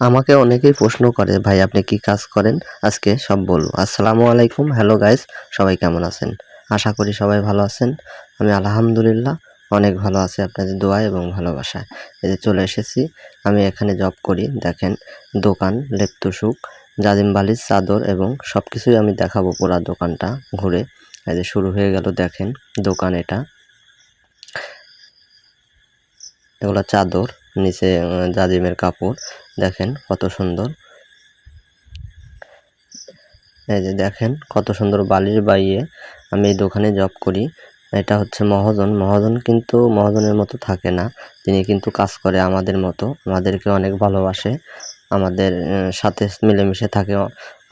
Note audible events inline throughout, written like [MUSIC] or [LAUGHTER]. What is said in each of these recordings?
আমাকে অনেকেই প্রশ্ন করে, ভাই, আপনি কি কাজ করেন? আজকে সব বলব। আসসালামু আলাইকুম, হ্যালো গাইস, সবাই কেমন আছেন? আশা করি সবাই ভালো আছেন। আমি আলহামদুলিল্লাহ অনেক ভালো আছি আপনাদের দোয়া এবং ভালোবাসায়। এই যে চলে এসেছি, আমি এখানে জব করি, দেখেন, দোকান লেপ্তুসুক জাজিম বালিশ, চাদর এবং সব কিছুই আমি দেখাবো পুরা দোকানটা ঘুরে। এই যে শুরু হয়ে গেল, দেখেন, দোকান এটা। এগুলো চাদর নিচে জাজিমের কাপড়। দেখেন কত সুন্দর। এই যে দেখেন কত সুন্দর বালিশ বাইয়ে আমি এই দোকানে জব করি। এটা হচ্ছে মহাজন। মহাজন কিন্তু মহাজনের মতো থাকে না। তিনি কিন্তু কাজ করে আমাদের মতো। আমাদেরকে অনেক ভালোবাসে। আমাদের সাথে মিলেমিশে থাকে,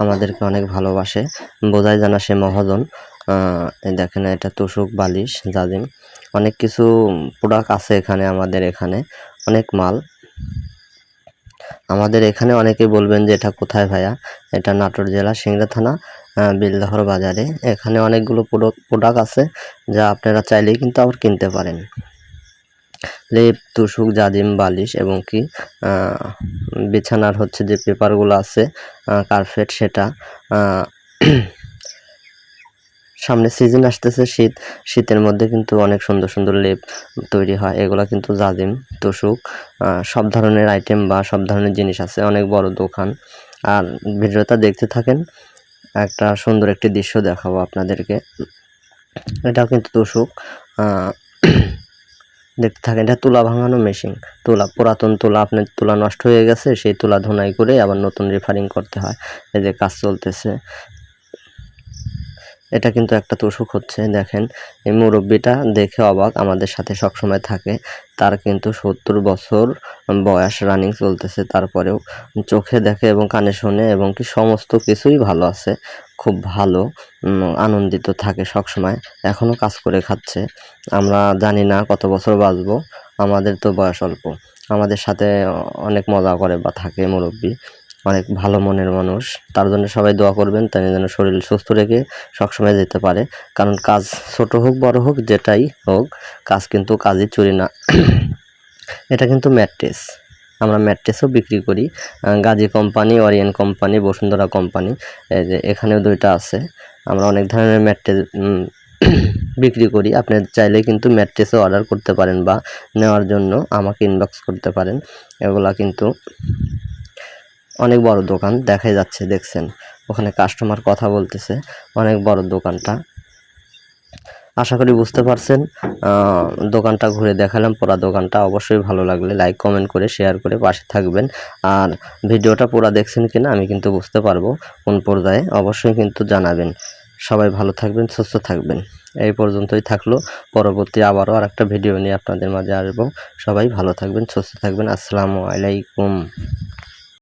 আমাদেরকে অনেক ভালোবাসে। বোঝাই জানা সে মহাজন। দেখেন এটা তোষক বালিশ, জাজিম। অনেক কিছু প্রোডাক্ট আছে এখানে, আমাদের এখানে। অনেক মাল। আমাদের এখানে অনেকে বলবেন যে এটা কোথায় ভাইয়া? এটা নাটোর জেলা, সিংড়া থানা বিলদহর বাজারে। এখানে অনেকগুলো প্রোডাক্ট আছে যা আপনারা চাইলেই কিন্তু আবার কিনতে পারেন। লেপ তুষুক জাজিম, বালিশ এবং কি বিছানার হচ্ছে যে পেপারগুলো আছে কার্পেট, সেটা সামনে সিজন আসতেছে, শীত, শীতের মধ্যে কিন্তু অনেক সুন্দর সুন্দর লেপ তৈরি হয়। এগুলা কিন্তু জাজিম, তোষুক সব ধরনের আইটেম বা সব ধরনের জিনিস আছে, অনেক বড় দোকান। আর ভিডিওটা দেখতে থাকেন, একটা সুন্দর একটি দৃশ্য দেখাবো আপনাদেরকে। এটাও কিন্তু তোষুক দেখতে থাকেন, এটা তুলা ভাঙানো মেশিন তুলা, পুরাতন তুলা, আপনার তুলা নষ্ট হয়ে গেছে, সেই তুলা ধুনাই করে আবার নতুন রিফারিং করতে হয়। এই যে কাজ চলতেছে। এটা কিন্তু একটা তোষক হচ্ছে, দেখেন। এই মুরব্বিটা দেখে অবাক, আমাদের সাথে সবসময় থাকে। তার কিন্তু সত্তর বছর বয়স রানিং চলতেছে, তারপরেও চোখে দেখে এবং কানে শোনে এবং কি সমস্ত কিছুই ভালো আছে। খুব ভালো আনন্দিত থাকে সবসময় এখনও কাজ করে খাচ্ছে। আমরা জানি না কত বছর বাঁচবো, আমাদের তো বয়স অল্প। আমাদের সাথে অনেক মজা করে বা থাকে মুরব্বী। অনেক ভালো মনের মানুষ। তার জন্য সবাই দোয়া করবেন, তাই যেন শরীর সুস্থ রেখে সবসময় যেতে পারে। কারণ কাজ ছোট হোক, বড় হোক, যেটাই হোক, কাজ কিন্তু কাজই চুরি না। [CLEARS THROAT] এটা কিন্তু ম্যাট্রেস। আমরা ম্যাট্রেসও বিক্রি করি। Gazi company Orion company, Bashundhara company এখানেও দুইটা আছে। আমরা অনেক ধরনের ম্যাট্রেস [CLEARS THROAT] বিক্রি করি। আপনি চাইলে কিন্তু ম্যাট্রেসও অর্ডার করতে পারেন বা নেওয়ার জন্য আমাকে ইনবক্স করতে পারেন। এগুলা কিন্তু অনেক বড় দোকান দেখাই যাচ্ছে, দেখছেন? ওখানে কাস্টমার কথা বলতেছে, অনেক বড় দোকানটা। আশা করি বুঝতে পারছেন দোকানটা ঘুরে দেখালাম, পুরা দোকানটা অবশ্যই ভালো লাগলে লাইক কমেন্ট করে শেয়ার করে পাশে থাকবেন। আর ভিডিওটা পুরা দেখছেন কিনা আমি কিন্তু বুঝতে পারব, কোন পর্যায়ে, অবশ্যই কিন্তু জানাবেন। সবাই ভালো থাকবেন, সুস্থ থাকবেন। এই পর্যন্তই থাকল, পরবর্তী আবারও আর একটা ভিডিও নিয়ে আপনাদের মাঝে আসব। সবাই ভালো থাকবেন, সুস্থ থাকবেন, আসসালামু আলাইকুম।